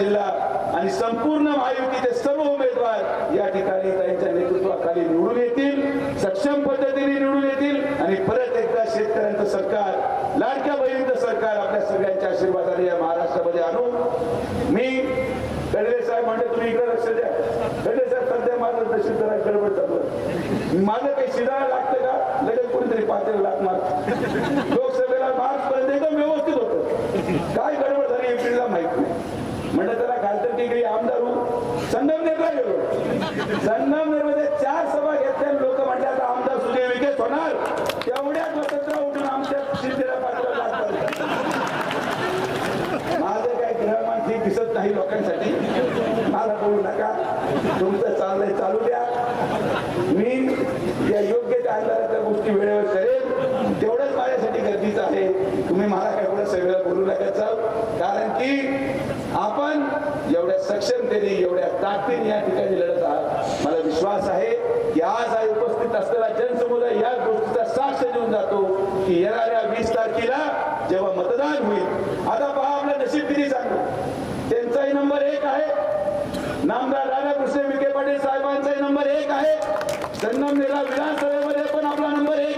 जिल्हा आणि संपूर्ण महायुतीचे सर्व उमेदवार या ठिकाणी त्यांच्या नेतृत्वाखाली निवडून येतील सक्षम पद्धतीने निवडून येतील आणि परत एकदा शेतकऱ्यांचं सरकार लाडक्या बहिणीचं सरकार आपल्या सगळ्यांच्या आशीर्वादाने या महाराष्ट्रामध्ये आणू. मी गडवे साहेब म्हणजे तुम्ही इकडे लक्ष द्या. गडवे साहेब सध्या माझं नशीब जरा गडबड चालू माझं काही शिरायला लागतं का? लगेच कोणीतरी पातेला लागणार लोकसभेला मार्च पर्यंत एकदम व्यवस्थित होतं. काय त्याला खासदार आमदार संगमनेरला गेलो. संगमनेरमध्ये चार सभा घेतल्या लोक म्हणले आता आमदार सुजय विकेस होणार. तेवढ्याच स्वतंत्र उठून आमच्या शिंदेला माझं काय ग्रहमान दिसत नाही लोकांसाठी. मला बोलू नका. तुमचं चाललंय चालू द्या. मी या योग्य त्या गोष्टी वेळेवर करेन. तेवढंच माझ्यासाठी गरजेचं आहे. तुम्ही मला काय एवढं सगळं बोलू नका चाल कारण की आपण एवढ्या सक्षमतेने एवढ्या ताकदीने या ठिकाणी लढत आहात. मला विश्वास आहे की आज हा उपस्थित असलेला जनसमुदाय या गोष्टीचा साक्ष देऊन जातो की येणाऱ्या वीस तारखेला जेव्हा मतदान होईल. आता पहा आपलं नशीब किती सांगू. त्यांचाही नंबर एक आहे. नामदार राधाकृष्ण विखे पाटील साहेबांचाही नंबर एक आहे. संगमनेरा विधानसभेमध्ये पण आपला नंबर एक